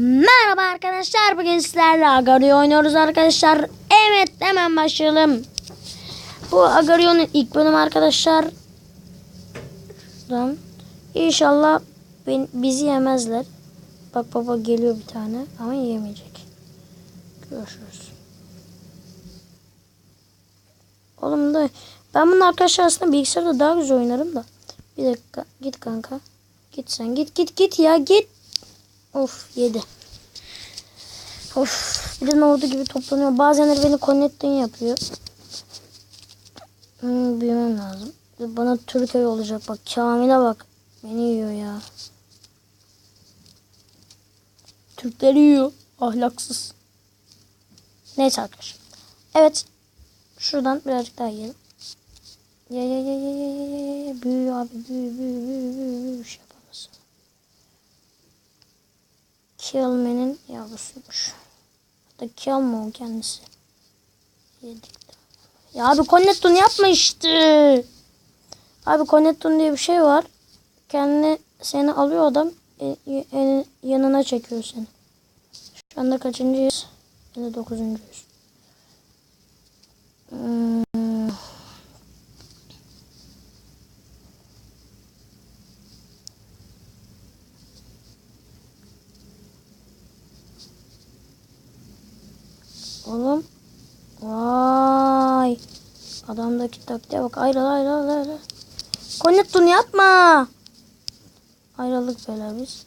Merhaba arkadaşlar bugün sizlerle Agario oynuyoruz arkadaşlar. Evet hemen başlayalım. Bu Agario'nun ilk bölümü arkadaşlar. İnşallah bizi yemezler. Bak baba geliyor bir tane ama yemeyecek. Görüşürüz. Oğlum da ben bunun arkadaşlar aslında bilgisayarda daha güzel oynarım da. Bir dakika git kanka. Git sen git git git ya git. Of yedi. Of bir de ordu gibi toplanıyor. Bazenleri beni connecting yapıyor. Hmm, büyümem lazım. Bana Türkiye olacak bak. Kamil'e bak. Beni yiyor ya. Türkleri yiyor. Ahlaksız. Neyse arkadaşlar. Evet. Şuradan birazcık daha yiyelim. Ya ya ya ya ya ya ya ya. Büyü abi büyü büyü Killman'in yavrusuymuş. Hatta Killman o kendisi. Yedik. Ya abi Cornetto'nu yapma işte. Abi Cornetton diye bir şey var. Kendini seni alıyor adam. E, e, yanına çekiyor seni. Şu anda kaçıncıyız? 59. Hmm. Oğlum. Vay. Adamdaki taktiğe bak. Ayrıl ayrıl ayrıl. Konnettun yapma. Ayrıldık böyle biz.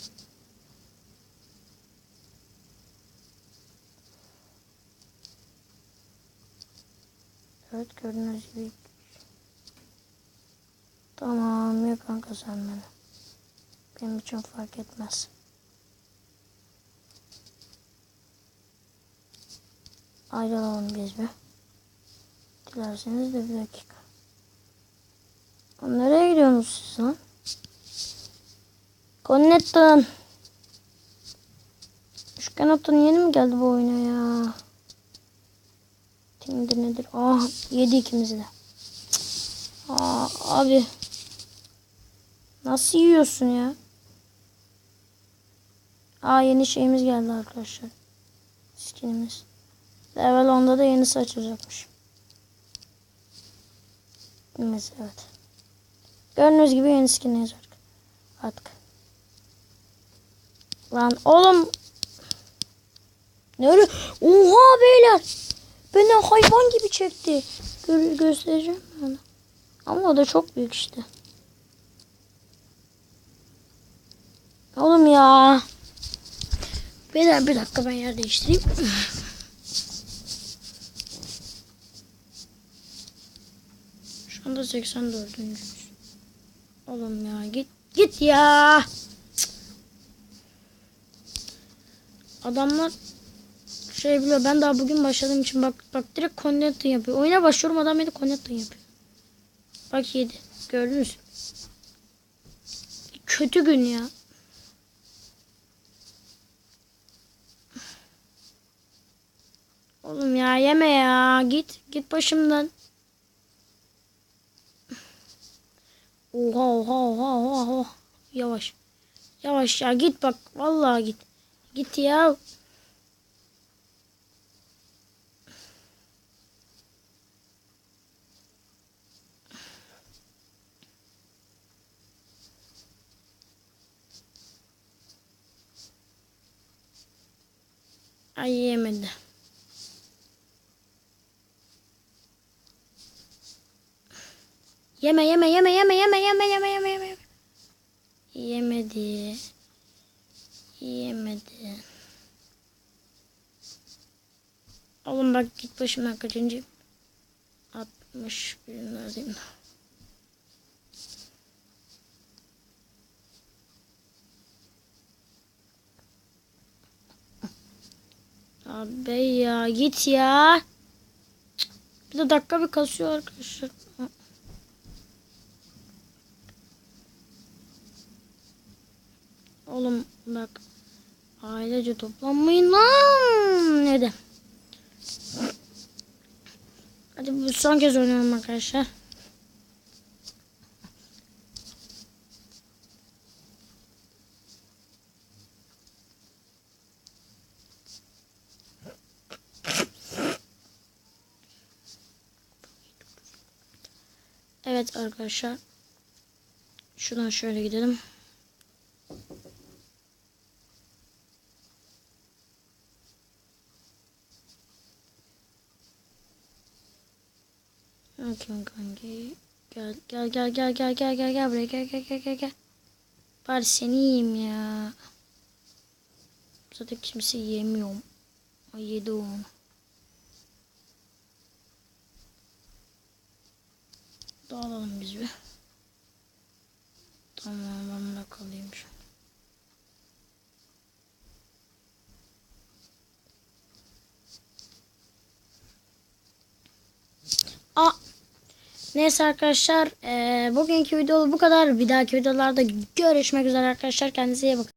Evet gördüğünüz gibi. Tamam ya kanka sen beni. Benim için fark etmez. Ayrılalım biz bir. Dilerseniz de bir dakika. Nereye gidiyorsunuz siz lan? Connecton. Üçgen atın yeni mi geldi bu oyuna ya? Timdir nedir? Ah yedi ikimizi de. Aa, abi. Nasıl yiyorsun ya? Aa yeni şeyimiz geldi arkadaşlar. Skinimiz. Level 10'da da yenisi açılacakmış. Mesela evet. Gördüğünüz gibi yeni skinimiz var. Artık. Lan oğlum. Ne öyle? Oha beyler. Beni hayvan gibi çekti. Gö göstereceğim onu. Ama o da çok büyük işte. Oğlum ya. Beyler bir dakika ben yer değiştireyim. Anda 84. Oğlum ya git git ya. Adamlar şey biliyor ben daha bugün başladığım için bak bak direkt connecting yapıyor. Oyuna başlıyorum adam beni connecting yapıyor. Bak yedi. Gördünüz. Kötü gün ya. Oğlum ya yeme ya. Git git başımdan. Oha oha oha oha oha. Yavaş. Yavaş ya git bak. Vallahi git. Git ya. Ay yemedi. Yeme yeme yeme yeme yeme yeme yeme yeme yeme. Yemedi. Yemedi. Oğlum bak git başımdan kaçıncı? 60 birimlerdeyim. Abi ya git ya. Bir de dakika bir kasıyor arkadaşlar. Oğlum bak ailece toplanmayın lan dedi. Hadi bu son kez oynayalım arkadaşlar. Evet arkadaşlar. Şuradan şöyle gidelim. Bakayım kanki. Gel gel gel gel gel gel gel gel buraya gel gel gel gel gel. Bari seni yiyeyim ya. Zaten kimse yemiyorum. Ay yedi o onu. Dağılalım biz bir. Tamam ben kalayım şu. an. Aa, neyse arkadaşlar eee, bugünkü video bu kadar. Bir dahaki videolarda görüşmek üzere arkadaşlar. Kendinize iyi bakın.